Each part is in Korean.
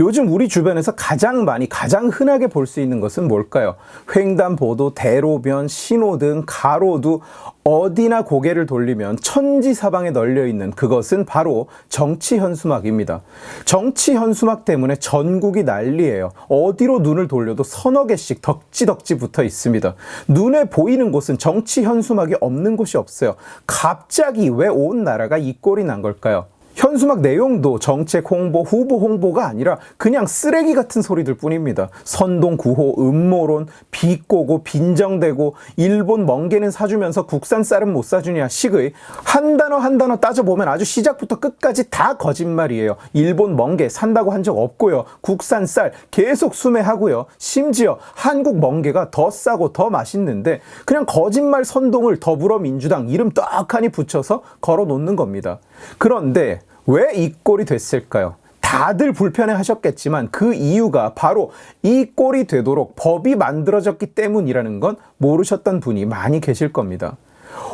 요즘 우리 주변에서 가장 많이 가장 흔하게 볼 수 있는 것은 뭘까요? 횡단보도, 대로변, 신호등, 가로두 어디나 고개를 돌리면 천지사방에 널려 있는 그것은 바로 정치 현수막입니다. 정치 현수막 때문에 전국이 난리예요. 어디로 눈을 돌려도 서너 개씩 덕지덕지 붙어 있습니다. 눈에 보이는 곳은 정치 현수막이 없는 곳이 없어요. 갑자기 왜 온 나라가 이 꼴이 난 걸까요? 현수막 내용도 정책 홍보, 후보 홍보가 아니라 그냥 쓰레기 같은 소리들 뿐입니다. 선동 구호, 음모론, 비꼬고 빈정대고 일본 멍게는 사주면서 국산 쌀은 못 사주냐 식의 한 단어 한 단어 따져보면 아주 시작부터 끝까지 다 거짓말이에요. 일본 멍게 산다고 한 적 없고요. 국산 쌀 계속 수매하고요. 심지어 한국 멍게가 더 싸고 더 맛있는데 그냥 거짓말 선동을 더불어민주당 이름 떡하니 붙여서 걸어 놓는 겁니다. 그런데 왜 이 꼴이 됐을까요? 다들 불편해 하셨겠지만 그 이유가 바로 이 꼴이 되도록 법이 만들어졌기 때문이라는 건 모르셨던 분이 많이 계실 겁니다.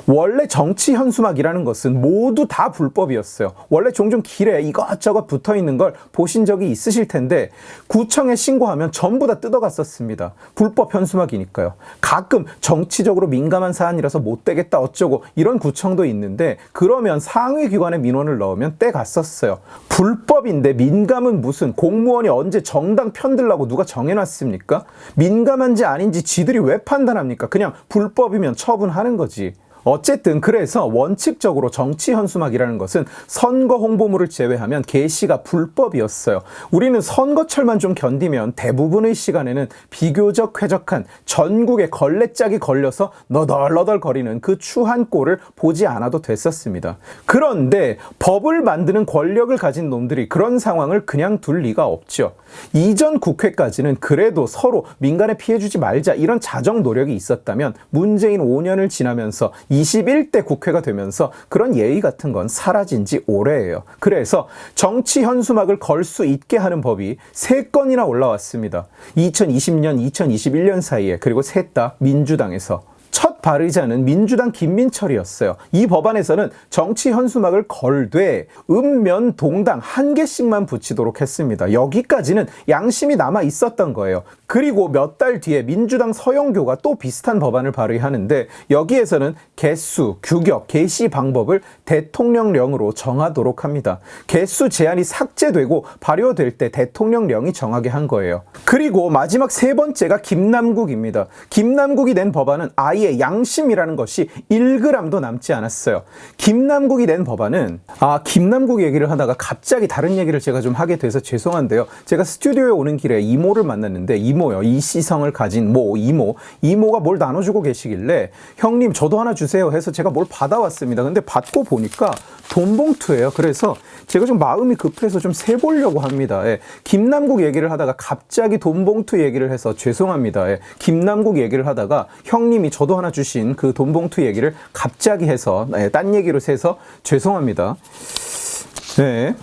원래 정치 현수막이라는 것은 모두 다 불법이었어요. 원래 종종 길에 이것저것 붙어 있는 걸 보신 적이 있으실 텐데 구청에 신고하면 전부 다 뜯어갔었습니다. 불법 현수막이니까요. 가끔 정치적으로 민감한 사안이라서 못 되겠다 어쩌고 이런 구청도 있는데 그러면 상위 기관에 민원을 넣으면 떼 갔었어요. 불법인데 민감은 무슨 공무원이 언제 정당 편들라고 누가 정해놨습니까? 민감한지 아닌지 지들이 왜 판단합니까? 그냥 불법이면 처분하는 거지. 어쨌든 그래서 원칙적으로 정치 현수막이라는 것은 선거 홍보물을 제외하면 게시가 불법이었어요. 우리는 선거철만 좀 견디면 대부분의 시간에는 비교적 쾌적한 전국에 걸레짝이 걸려서 너덜너덜 거리는 그 추한 꼴을 보지 않아도 됐었습니다. 그런데 법을 만드는 권력을 가진 놈들이 그런 상황을 그냥 둘 리가 없죠. 이전 국회까지는 그래도 서로 민간에 피해주지 말자 이런 자정 노력이 있었다면 문재인 5년을 지나면서 21대 국회가 되면서 그런 예의 같은 건 사라진 지 오래예요. 그래서 정치 현수막을 걸 수 있게 하는 법이 세건이나 올라왔습니다. 2020년, 2021년 사이에 그리고 셋 다 민주당에서 첫 발의자는 민주당 김민철이었어요. 이 법안에서는 정치 현수막을 걸되 읍면 동당 한 개씩만 붙이도록 했습니다. 여기까지는 양심이 남아 있었던 거예요. 그리고 몇 달 뒤에 민주당 서영교가 또 비슷한 법안을 발의하는데 여기에서는 개수, 규격, 개시 방법을 대통령령으로 정하도록 합니다. 개수 제한이 삭제되고 발효될 때 대통령령이 정하게 한 거예요. 그리고 마지막 세 번째가 김남국입니다. 김남국이 낸 법안은 아예 양 심이라는 것이 1g도 남지 않았어요. 김남국이 낸 법안은 아 김남국 얘기를 하다가 갑자기 다른 얘기를 제가 좀 하게 돼서 죄송한데요. 제가 스튜디오에 오는 길에 이모를 만났는데 이모요 이시성을 가진 모 이모 이모가 뭘 나눠주고 계시길래 형님 저도 하나 주세요 해서 제가 뭘 받아왔습니다. 근데 받고 보니까 돈 봉투예요. 그래서 제가 좀 마음이 급해서 좀 세보려고 합니다. 예. 김남국 얘기를 하다가 갑자기 돈 봉투 얘기를 해서 죄송합니다. 예. 김남국 얘기를 하다가 형님이 저도 하나 주신 그 돈 봉투 얘기를 갑자기 해서 예, 딴 얘기로 세서 죄송합니다. 네.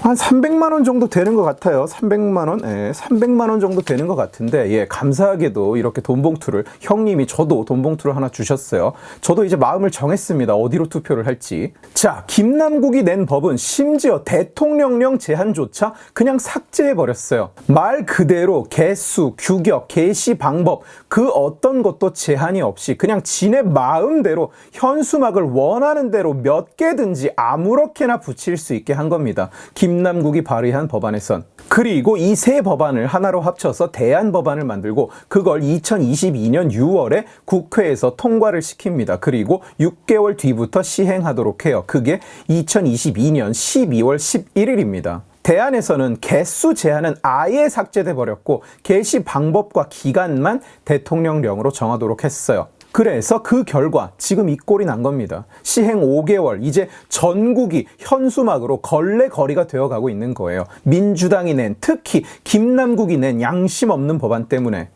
한 300만 원 정도 되는 것 같아요. 300만 원, 예, 300만 원 정도 되는 것 같은데, 예, 감사하게도 이렇게 돈 봉투를 형님이 저도 돈 봉투를 하나 주셨어요. 저도 이제 마음을 정했습니다. 어디로 투표를 할지. 자, 김남국이 낸 법은 심지어 대통령령 제한조차 그냥 삭제해 버렸어요. 말 그대로 개수, 규격, 개시 방법 그 어떤 것도 제한이 없이 그냥 지네 마음대로 현수막을 원하는 대로 몇 개든지 아무렇게나 붙일 수 있게 한 겁니다. 김 남국이 발의한 법안에선. 그리고 이 세 법안을 하나로 합쳐서 대안 법안을 만들고 그걸 2022년 6월에 국회에서 통과를 시킵니다. 그리고 6개월 뒤부터 시행하도록 해요. 그게 2022년 12월 11일입니다. 대안에서는 개수 제한은 아예 삭제돼 버렸고 개시 방법과 기간만 대통령령으로 정하도록 했어요. 그래서 그 결과 지금 이 꼴이 난 겁니다. 시행 5개월 이제 전국이 현수막으로 걸레거리가 되어가고 있는 거예요. 민주당이 낸 특히 김남국이 낸 양심 없는 법안 때문에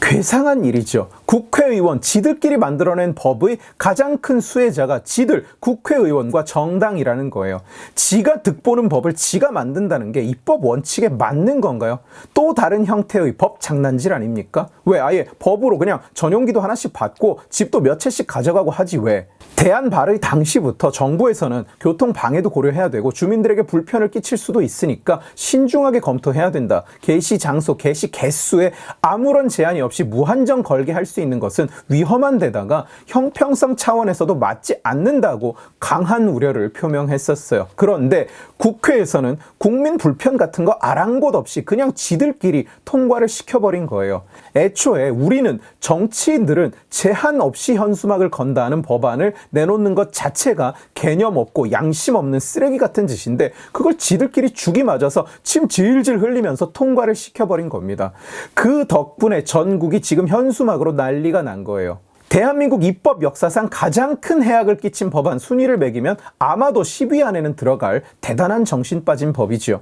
괴상한 일이죠. 국회의원 지들끼리 만들어낸 법의 가장 큰 수혜자가 지들 국회의원과 정당이라는 거예요. 지가 득보는 법을 지가 만든다는 게 입법 원칙에 맞는 건가요? 또 다른 형태의 법 장난질 아닙니까? 왜 아예 법으로 그냥 전용기도 하나씩 받고 집도 몇 채씩 가져가고 하지 왜? 대안 발의 당시부터 정부에서는 교통 방해도 고려해야 되고 주민들에게 불편을 끼칠 수도 있으니까 신중하게 검토해야 된다. 개시 장소, 개시 개수에 아무런 제한이 없이 무한정 걸게 할 수 있는 것은 위험한 데다가 형평성 차원에서도 맞지 않는다고 강한 우려를 표명했었어요. 그런데 국회에서는 국민 불편 같은 거 아랑곳 없이 그냥 지들끼리 통과를 시켜버린 거예요. 애초에 우리는 정치인들은 제한 없이 현수막을 건다는 법안을 내놓는 것 자체가 개념 없고 양심 없는 쓰레기 같은 짓인데 그걸 지들끼리 죽이 맞아서 침 질질 흘리면서 통과를 시켜버린 겁니다. 그 덕분에 전국이 지금 현수막으로 난리가 난 거예요. 대한민국 입법 역사상 가장 큰 해악을 끼친 법안 순위를 매기면 아마도 10위 안에는 들어갈 대단한 정신 빠진 법이지요.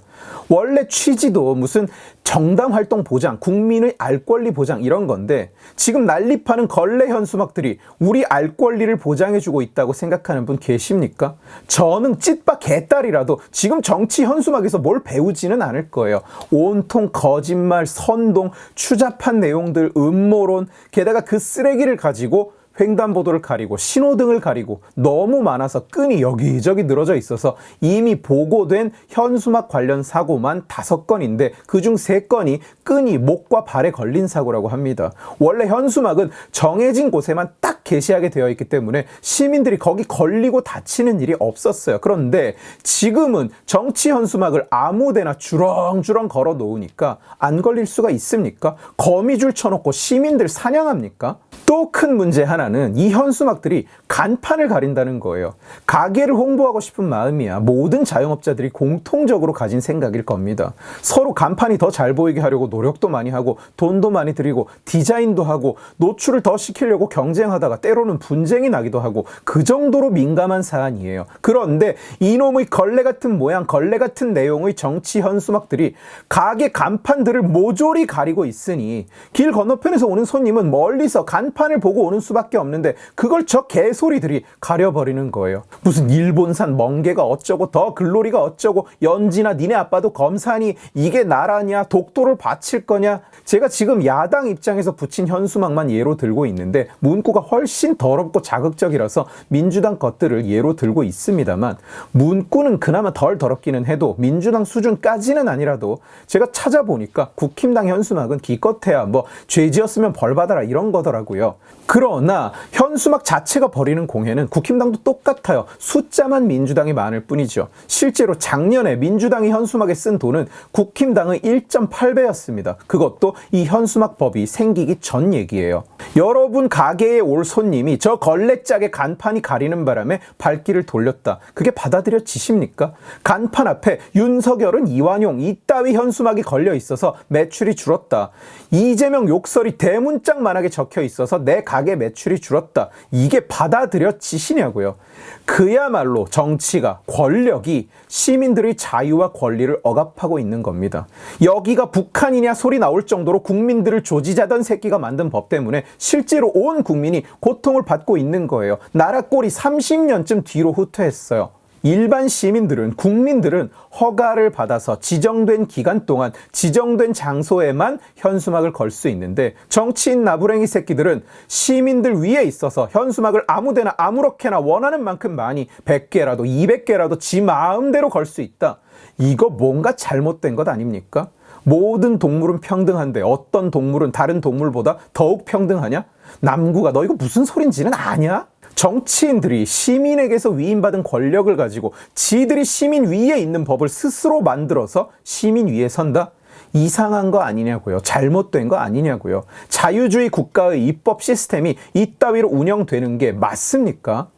원래 취지도 무슨 정당 활동 보장, 국민의 알 권리 보장 이런 건데 지금 난립하는 걸레 현수막들이 우리 알 권리를 보장해주고 있다고 생각하는 분 계십니까? 저는 찐빠 개딸이라도 지금 정치 현수막에서 뭘 배우지는 않을 거예요. 온통 거짓말, 선동, 추잡한 내용들, 음모론, 게다가 그 쓰레기를 가지고 횡단보도를 가리고 신호등을 가리고 너무 많아서 끈이 여기저기 늘어져 있어서 이미 보고된 현수막 관련 사고만 다섯 건인데 그중 세 건이 끈이 목과 발에 걸린 사고라고 합니다. 원래 현수막은 정해진 곳에만 딱 게시하게 되어 있기 때문에 시민들이 거기 걸리고 다치는 일이 없었어요. 그런데 지금은 정치 현수막을 아무데나 주렁주렁 걸어 놓으니까 안 걸릴 수가 있습니까? 거미줄 쳐놓고 시민들 사냥합니까? 또 큰 문제 하나는 이 현수막들이 간판을 가린다는 거예요. 가게를 홍보하고 싶은 마음이야. 모든 자영업자들이 공통적으로 가진 생각일 겁니다. 서로 간판이 더 잘 보이게 하려고 노력도 많이 하고 돈도 많이 들이고 디자인도 하고 노출을 더 시키려고 경쟁하다가 때로는 분쟁이 나기도 하고 그 정도로 민감한 사안이에요. 그런데 이놈의 걸레 같은 모양, 걸레 같은 내용의 정치 현수막들이 가게 간판들을 모조리 가리고 있으니 길 건너편에서 오는 손님은 멀리서 간판을 보고 오는 수밖에 없는데 그걸 저 개소리들이 가려버리는 거예요. 무슨 일본산 멍게가 어쩌고 더 글로리가 어쩌고 연지나 니네 아빠도 검사니 이게 나라냐 독도를 바칠 거냐 제가 지금 야당 입장에서 붙인 현수막만 예로 들고 있는데 문구가 훨씬 더럽고 자극적이라서 민주당 것들을 예로 들고 있습니다만 문구는 그나마 덜 더럽기는 해도 민주당 수준까지는 아니라도 제가 찾아보니까 국힘당 현수막은 기껏해야 뭐 죄 지었으면 벌 받아라 이런 거더라고요. 그러나 현수막 자체가 벌이는 공해는 국힘당도 똑같아요. 숫자만 민주당이 많을 뿐이죠. 실제로 작년에 민주당이 현수막에 쓴 돈은 국힘당의 1.8배였습니다. 그것도 이 현수막 법이 생기기 전 얘기예요. 여러분 가게에 올 손님이 저 걸레짝에 간판이 가리는 바람에 발길을 돌렸다. 그게 받아들여지십니까? 간판 앞에 윤석열은 이완용 이따위 현수막이 걸려 있어서 매출이 줄었다. 이재명 욕설이 대문짝만하게 적혀 있어서 내 가게 매출이 줄었다. 이게 받아들여지시냐고요. 그야말로 정치가 권력이 시민들의 자유와 권리를 억압하고 있는 겁니다. 여기가 북한이냐 소리 나올 정도로 국민들을 조지자던 새끼가 만든 법 때문에 실제로 온 국민이 고통을 받고 있는 거예요. 나라 꼴이 30년쯤 뒤로 후퇴했어요. 일반 시민들은 국민들은 허가를 받아서 지정된 기간 동안 지정된 장소에만 현수막을 걸 수 있는데 정치인 나부랭이 새끼들은 시민들 위에 있어서 현수막을 아무데나 아무렇게나 원하는 만큼 많이 100개라도 200개라도 지 마음대로 걸 수 있다. 이거 뭔가 잘못된 것 아닙니까? 모든 동물은 평등한데 어떤 동물은 다른 동물보다 더욱 평등하냐? 남구가 너 이거 무슨 소린지는 아냐? 정치인들이 시민에게서 위임받은 권력을 가지고 지들이 시민 위에 있는 법을 스스로 만들어서 시민 위에 선다? 이상한 거 아니냐고요. 잘못된 거 아니냐고요. 자유주의 국가의 입법 시스템이 이따위로 운영되는 게 맞습니까?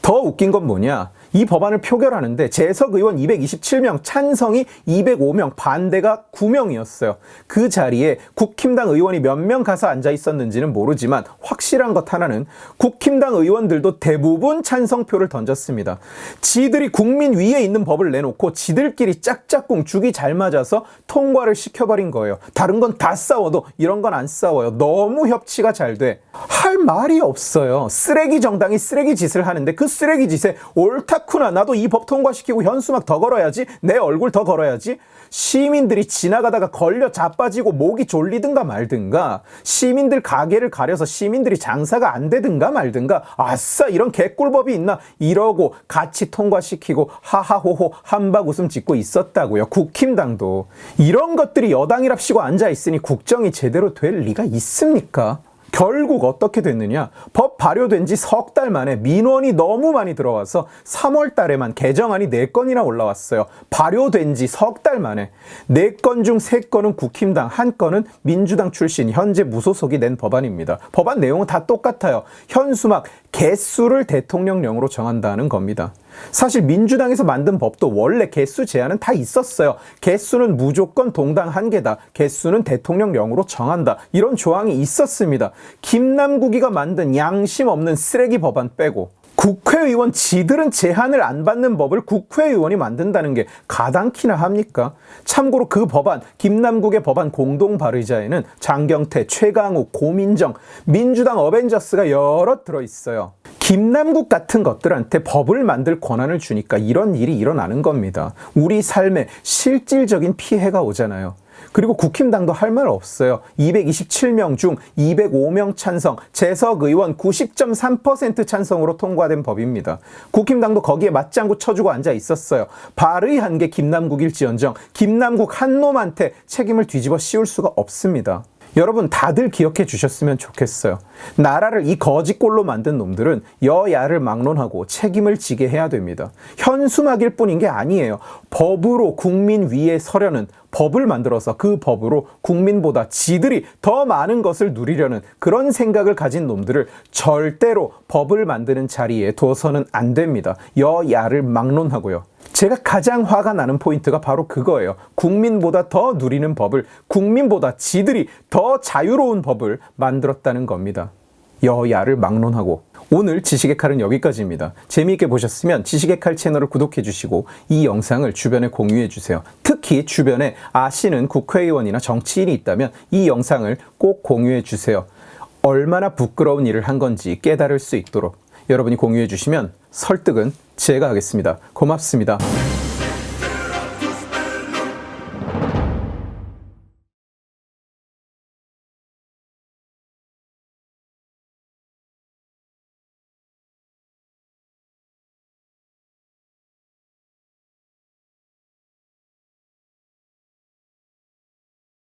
더 웃긴 건 뭐냐? 이 법안을 표결하는데 재석 의원 227명, 찬성이 205명, 반대가 9명이었어요. 그 자리에 국힘당 의원이 몇 명 가서 앉아 있었는지는 모르지만 확실한 것 하나는 국힘당 의원들도 대부분 찬성표를 던졌습니다. 지들이 국민 위에 있는 법을 내놓고 지들끼리 짝짝꿍 죽이 잘 맞아서 통과를 시켜버린 거예요. 다른 건 다 싸워도 이런 건 안 싸워요. 너무 협치가 잘 돼. 할 말이 없어요. 쓰레기 정당이 쓰레기 짓을 하는데 그 쓰레기 짓에 옳다 쿠나. 나도 이 법 통과시키고 현수막 더 걸어야지. 내 얼굴 더 걸어야지. 시민들이 지나가다가 걸려 자빠지고 목이 졸리든가 말든가 시민들 가게를 가려서 시민들이 장사가 안 되든가 말든가 아싸 이런 개꿀법이 있나? 이러고 같이 통과시키고 하하호호 한박 웃음 짓고 있었다고요 국힘당도. 이런 것들이 여당이랍시고 앉아 있으니 국정이 제대로 될 리가 있습니까? 결국 어떻게 됐느냐? 법 발효된 지 석 달 만에 민원이 너무 많이 들어와서 3월 달에만 개정안이 4건이나 올라왔어요. 발효된 지 석 달 만에. 4건 중 3건은 국힘당, 한 건은 민주당 출신, 현재 무소속이 낸 법안입니다. 법안 내용은 다 똑같아요. 현수막 개수를 대통령령으로 정한다는 겁니다. 사실 민주당에서 만든 법도 원래 개수 제한은 다 있었어요. 개수는 무조건 동당 한 개다. 개수는 대통령령으로 정한다. 이런 조항이 있었습니다. 김남국이가 만든 양심 없는 쓰레기 법안 빼고 국회의원 지들은 제한을 안 받는 법을 국회의원이 만든다는 게 가당키나 합니까? 참고로 그 법안, 김남국의 법안 공동 발의자에는 장경태, 최강욱, 고민정, 민주당 어벤져스가 여럿 들어있어요. 김남국 같은 것들한테 법을 만들 권한을 주니까 이런 일이 일어나는 겁니다. 우리 삶에 실질적인 피해가 오잖아요. 그리고 국힘당도 할 말 없어요. 227명 중 205명 찬성, 재석 의원 90.3% 찬성으로 통과된 법입니다. 국힘당도 거기에 맞장구 쳐주고 앉아 있었어요. 발의한 게 김남국일지언정 김남국 한 놈한테 책임을 뒤집어 씌울 수가 없습니다. 여러분 다들 기억해 주셨으면 좋겠어요. 나라를 이 거짓골로 만든 놈들은 여야를 막론하고 책임을 지게 해야 됩니다. 현수막일 뿐인 게 아니에요. 법으로 국민 위에 서려는 법을 만들어서 그 법으로 국민보다 지들이 더 많은 것을 누리려는 그런 생각을 가진 놈들을 절대로 법을 만드는 자리에 둬서는 안 됩니다. 여야를 막론하고요. 제가 가장 화가 나는 포인트가 바로 그거예요. 국민보다 더 누리는 법을, 국민보다 지들이 더 자유로운 법을 만들었다는 겁니다. 여야를 막론하고. 오늘 지식의 칼은 여기까지입니다. 재미있게 보셨으면 지식의 칼 채널을 구독해 주시고 이 영상을 주변에 공유해 주세요. 특히 주변에 아시는 국회의원이나 정치인이 있다면 이 영상을 꼭 공유해 주세요. 얼마나 부끄러운 일을 한 건지 깨달을 수 있도록 여러분이 공유해 주시면 설득은 제가 하겠습니다. 고맙습니다.